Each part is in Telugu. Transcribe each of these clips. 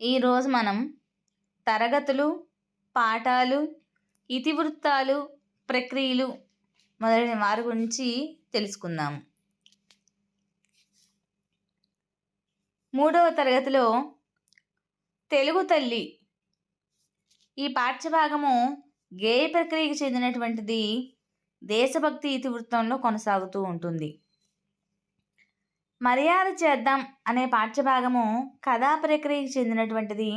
ఈరోజు మనం తరగతులు పాఠాలు ఇతివృత్తాలు ప్రక్రియలు మొదలైన వారి గురించి తెలుసుకుందాము మూడవ తరగతిలో తెలుగు తల్లి ఈ పాఠ్యభాగము గేయ ప్రక్రియకు చెందినటువంటిది దేశభక్తి ఇతివృత్తంలో కొనసాగుతూ ఉంటుంది. మర్యాద చేద్దాం అనే పాఠ్యభాగము కథా ప్రక్రియకు చెందినటువంటిది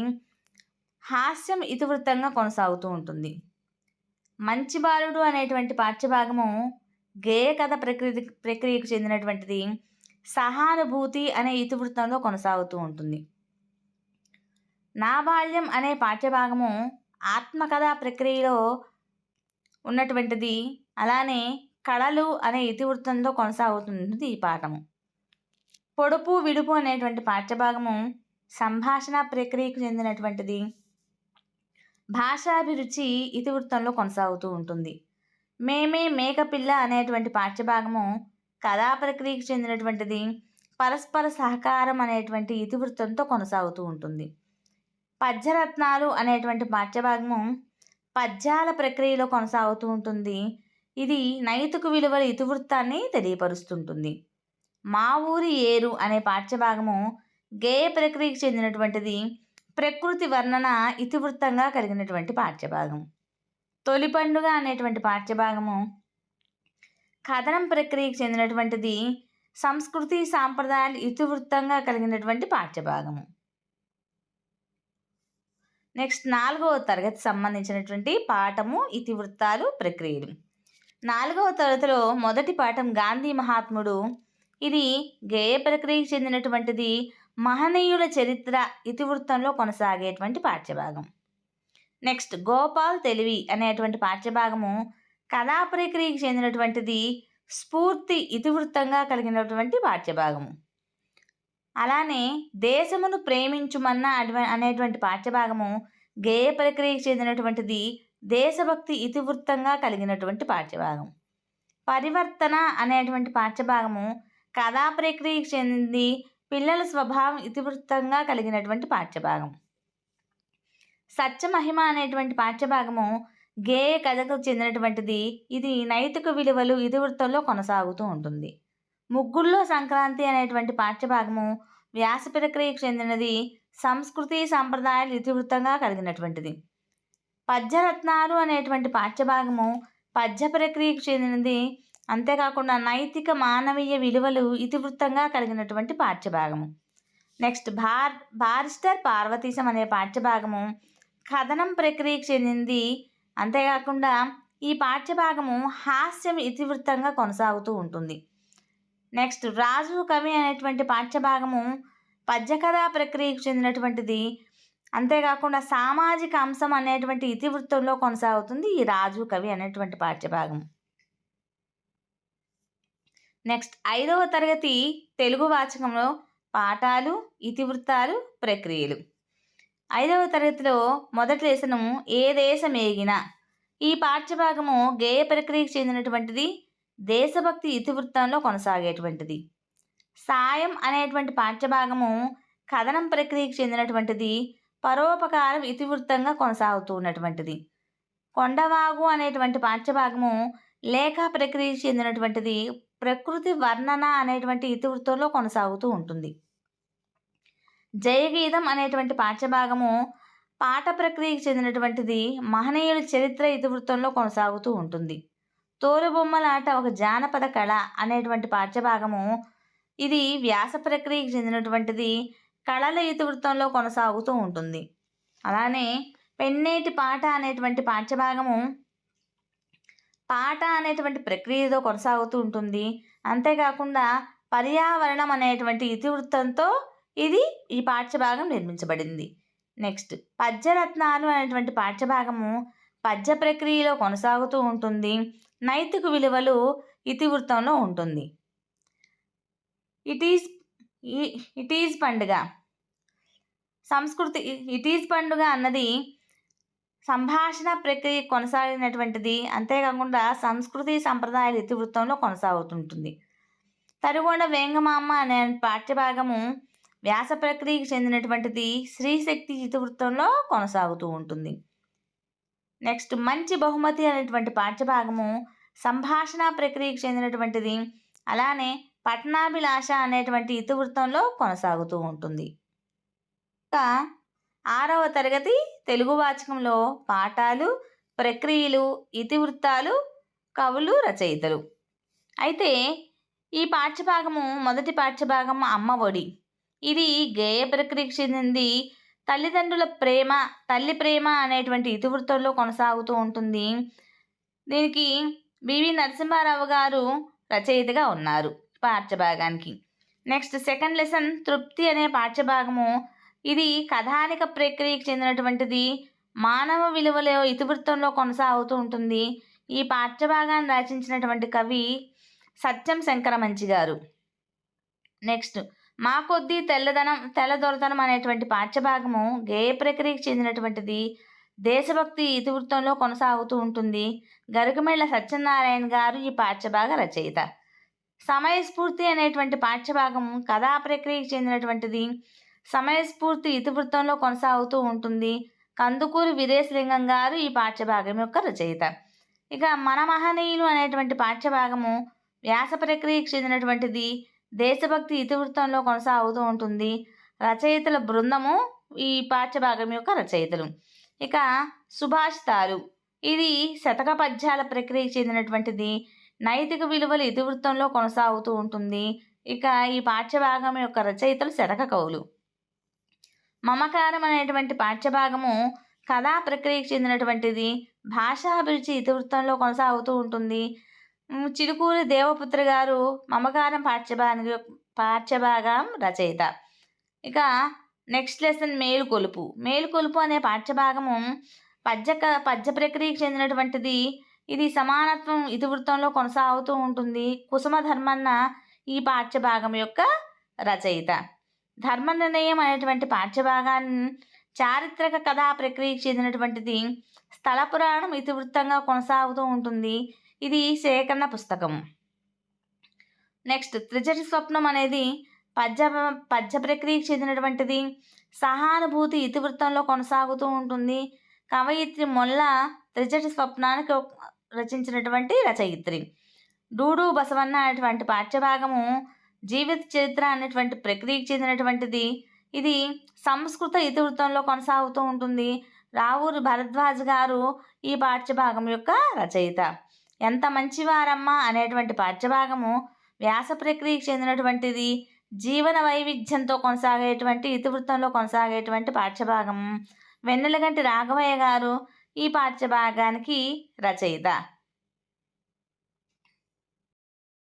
హాస్యం ఇతివృత్తంగా కొనసాగుతూ ఉంటుంది. మంచి బాలుడు అనేటువంటి పాఠ్యభాగము గేయ కథ ప్రక్రియ ప్రక్రియకు చెందినటువంటిది సహానుభూతి అనే ఇతివృత్తంలో కొనసాగుతూ ఉంటుంది. నా బాల్యం అనే పాఠ్యభాగము ఆత్మకథా ప్రక్రియలో ఉన్నటువంటిది అలానే కళలు అనే ఇతివృత్తంతో కొనసాగుతుంది ఈ పాఠము. పొడుపు విడుపు అనేటువంటి పాఠ్యభాగము సంభాషణ ప్రక్రియకు చెందినటువంటిది. భాషాభిరుచి ఇతివృత్తంలో కొనసాగుతూ ఉంటుంది. మేమే మేకపిల్ల అనేటువంటి పాఠ్యభాగము కథా ప్రక్రియకు చెందినటువంటిది పరస్పర సహకారం అనేటువంటి ఇతివృత్తంతో కొనసాగుతూ ఉంటుంది. పద్యరత్నాలు అనేటువంటి పాఠ్యభాగము పద్యాల ప్రక్రియలో కొనసాగుతూ ఉంటుంది. ఇది నైతిక విలువల ఇతివృత్తాన్ని తెలియపరుస్తుంటుంది. మా ఊరి ఏరు అనే పాఠ్యభాగము గేయ ప్రక్రియకు చెందినటువంటిది ప్రకృతి వర్ణన ఇతివృత్తంగా కలిగినటువంటి పాఠ్యభాగం. తొలి పండుగ అనేటువంటి పాఠ్యభాగము కథనం ప్రక్రియకు చెందినటువంటిది సంస్కృతి సాంప్రదాయాలు ఇతివృత్తంగా కలిగినటువంటి పాఠ్యభాగము. నెక్స్ట్ నాలుగవ తరగతి సంబంధించినటువంటి పాఠము ఇతివృత్తాలు ప్రక్రియలు. నాలుగవ తరగతిలో మొదటి పాఠం గాంధీ మహాత్ముడు ఇది గేయ ప్రక్రియకు చెందినటువంటిది మహనీయుల చరిత్ర ఇతివృత్తంలో కొనసాగేటువంటి పాఠ్యభాగం. నెక్స్ట్ గోపాల్ తెలివి అనేటువంటి పాఠ్యభాగము కళా ప్రక్రియకు చెందినటువంటిది స్ఫూర్తి ఇతివృత్తంగా కలిగినటువంటి పాఠ్యభాగము. అలానే దేశమును ప్రేమించుమన్న అడ్వ అనేటువంటి పాఠ్యభాగము గేయ ప్రక్రియకు చెందినటువంటిది దేశభక్తి ఇతివృత్తంగా కలిగినటువంటి పాఠ్యభాగం. పరివర్తన అనేటువంటి పాఠ్యభాగము కథా ప్రక్రియకు చెంది పిల్లల స్వభావం ఇతివృత్తంగా కలిగినటువంటి పాఠ్యభాగం. సత్యమహిమ అనేటువంటి పాఠ్యభాగము గేయ కథకు చెందినటువంటిది. ఇది నైతిక విలువలు ఇతివృత్తంలో కొనసాగుతూ ఉంటుంది. ముగ్గుల్లో సంక్రాంతి అనేటువంటి పాఠ్యభాగము వ్యాస ప్రక్రియకు చెందినది. సంస్కృతి సాంప్రదాయాలు ఇతివృత్తంగా కలిగినటువంటిది. పద్యరత్నాలు అనేటువంటి పాఠ్యభాగము పద్య ప్రక్రియకు చెందినది. అంతేకాకుండా నైతిక మానవీయ విలువలు ఇతివృత్తంగా కలిగినటువంటి పాఠ్యభాగము. నెక్స్ట్ భార్ బారిస్టర్ పార్వతీశం అనే పాఠ్యభాగము కథనం ప్రక్రియకు చెందింది. అంతేకాకుండా ఈ పాఠ్యభాగము హాస్యం ఇతివృత్తంగా కొనసాగుతూ ఉంటుంది. నెక్స్ట్ రాజు కవి అనేటువంటి పాఠ్యభాగము పద్యకథా ప్రక్రియకు చెందినటువంటిది. అంతేకాకుండా సామాజిక అంశం అనేటువంటి ఇతివృత్తంలో కొనసాగుతుంది ఈ రాజు కవి అనేటువంటి పాఠ్యభాగం నెక్స్ట్ ఐదవ తరగతి తెలుగు వాచకంలో పాఠాలు ఇతివృత్తాలు ప్రక్రియలు. ఐదవ తరగతిలో మొదటి లేసనం ఏ దేశం ఏగినా. ఈ పాఠ్యభాగము గేయ ప్రక్రియకు చెందినటువంటిది దేశభక్తి ఇతివృత్తంలో కొనసాగేటువంటిది. సాయం అనేటువంటి పాఠ్యభాగము కథనం ప్రక్రియకు చెందినటువంటిది పరోపకారం ఇతివృత్తంగా కొనసాగుతూ ఉన్నటువంటిది. కొండవాగు అనేటువంటి పాఠ్యభాగము లేఖ ప్రక్రియకు చెందినటువంటిది ప్రకృతి వర్ణన అనేటువంటి ఇతివృత్తంలో కొనసాగుతూ ఉంటుంది. జయగీతం అనేటువంటి పాఠ్యభాగము పాట ప్రక్రియకు చెందినటువంటిది మహనీయుల చరిత్ర ఇతివృత్తంలో కొనసాగుతూ ఉంటుంది. తోలుబొమ్మలాట ఒక జానపద కళ అనేటువంటి పాఠ్యభాగము ఇది వ్యాస ప్రక్రియకు చెందినటువంటిది కళల ఇతివృత్తంలో కొనసాగుతూ ఉంటుంది. అలానే పెన్నేటి పాట అనేటువంటి పాఠ్యభాగము పాట అనేటువంటి ప్రక్రియతో కొనసాగుతూ ఉంటుంది. అంతేకాకుండా పర్యావరణం అనేటువంటి ఇతివృత్తంతో ఇది ఈ పాఠ్యభాగం నిర్మించబడింది. నెక్స్ట్ పద్యరత్నాలు అనేటువంటి పాఠ్యభాగము పద్య ప్రక్రియలో కొనసాగుతూ ఉంటుంది. నైతిక విలువలు ఇతివృత్తంలో ఉంటుంది. ఇట్ ఈస్ ఇట్ ఈజ్ పండుగ. సంస్కృతి ఇట్ ఈజ్ పండుగ అన్నది సంభాషణ ప్రక్రియ కొనసాగినటువంటిది అంతేకాకుండా సంస్కృతి సంప్రదాయాల ఇతివృత్తంలో కొనసాగుతుంటుంది. తరుగొండ వేంగమామ అనే పాఠ్యభాగము వ్యాస ప్రక్రియకు చెందినటువంటిది స్త్రీశక్తి ఇతివృత్తంలో కొనసాగుతూ ఉంటుంది. నెక్స్ట్ మంచి బహుమతి అనేటువంటి పాఠ్యభాగము సంభాషణ ప్రక్రియకు చెందినటువంటిది అలానే పట్టణాభిలాష అనేటువంటి ఇతివృత్తంలో కొనసాగుతూ ఉంటుంది. ఇంకా ఆరవ తరగతి తెలుగు వాచకంలో పాఠాలు ప్రక్రియలు ఇతివృత్తాలు కవులు రచయితలు. అయితే ఈ పాఠ్యభాగము మొదటి పాఠ్యభాగం అమ్మ ఒడి. ఇది గేయ ప్రక్రియకు చెందింది. తల్లిదండ్రుల ప్రేమ తల్లి ప్రేమ అనేటువంటి ఇతివృత్తంలో కొనసాగుతూ ఉంటుంది. దీనికి బివి నరసింహారావు గారు రచయితగా ఉన్నారు పాఠ్యభాగానికి. నెక్స్ట్ సెకండ్ లెసన్ తృప్తి అనే పాఠ్యభాగము ఇది కథానిక ప్రక్రియకు చెందినటువంటిది. మానవ విలువల ఇతివృత్తంలో కొనసాగుతూ ఉంటుంది. ఈ పాఠ్యభాగాన్ని రచించినటువంటి కవి సత్యం శంకరమంచి గారు నెక్స్ట్ మా కొద్దీ తెల్లదనం తెల్లదొరతనం అనేటువంటి పాఠ్యభాగము గేయ ప్రక్రియకు చెందినటువంటిది దేశభక్తి ఇతివృత్తంలో కొనసాగుతూ ఉంటుంది. గరుకమెళ్ళ సత్యనారాయణ గారు ఈ పాఠ్యభాగ రచయిత. సమయస్ఫూర్తి అనేటువంటి పాఠ్యభాగం కథా ప్రక్రియకు చెందినటువంటిది సమయస్ఫూర్తి ఇతివృత్తంలో కొనసాగుతూ ఉంటుంది. కందుకూరి విదేశలింగం గారు ఈ పాఠ్యభాగం యొక్క రచయిత. ఇక మన మహనీయులు అనేటువంటి పాఠ్యభాగము వ్యాస ప్రక్రియకు చెందినటువంటిది దేశభక్తి ఇతివృత్తంలో కొనసాగుతూ ఉంటుంది. రచయితల బృందము ఈ పాఠ్యభాగం యొక్క రచయితలు. ఇక సుభాషితాలు ఇది శతక పద్యాల ప్రక్రియకు చెందినటువంటిది. నైతిక విలువలు ఇతివృత్తంలో కొనసాగుతూ ఉంటుంది. ఇక ఈ పాఠ్యభాగం యొక్క రచయితలు శతక కవులు. మమకారం అనేటువంటి పాఠ్యభాగము కథా ప్రక్రియకు చెందినటువంటిది. భాషాభిరుచి ఇతివృత్తంలో కొనసాగుతూ ఉంటుంది. చిలుకూరి దేవపుత్ర గారు మమకారం పాఠ్యభాగ పాఠ్యభాగం రచయిత. ఇక నెక్స్ట్ లెసన్ మేలుకొలుపు. మేలుకొలుపు అనే పాఠ్యభాగము పద్య క- పద్య ప్రక్రియకు చెందినటువంటిది. ఇది సమానత్వం ఇతివృత్తంలో కొనసాగుతూ ఉంటుంది. కుసుమ ధర్మన్న ఈ పాఠ్యభాగం యొక్క రచయిత. ధర్మ నిర్ణయం అనేటువంటి పాఠ్యభాగాన్ని చారిత్రక కథా ప్రక్రియకు చెందినటువంటిది స్థల పురాణం ఇతివృత్తంగా కొనసాగుతూ ఉంటుంది. ఇది సేకరణ పుస్తకం. నెక్స్ట్ త్రిజటి స్వప్నం అనేది పద్య పద్య ప్రక్రియకు చెందినటువంటిది సహానుభూతి ఇతివృత్తంలో కొనసాగుతూ ఉంటుంది. కవయిత్రి మొల్ల త్రిజటి స్వప్నానికి రచించినటువంటి రచయిత్రి. డూడు బసవన్న అనేటువంటి పాఠ్యభాగము జీవిత చరిత్ర అనేటువంటి ప్రక్రియకు చెందినటువంటిది ఇది సంస్కృత ఇతివృత్తంలో కొనసాగుతూ ఉంటుంది. రావూరి భరద్వాజ్ గారు ఈ పాఠ్యభాగం యొక్క రచయిత. ఎంత మంచివారమ్మా అనేటువంటి పాఠ్యభాగము వ్యాస ప్రక్రియకు చెందినటువంటిది జీవన వైవిధ్యంతో కొనసాగేటువంటి ఇతివృత్తంలో కొనసాగేటువంటి పాఠ్యభాగం. వెన్నెలగంటి రాఘవయ్య గారు ఈ పాఠ్యభాగానికి రచయిత.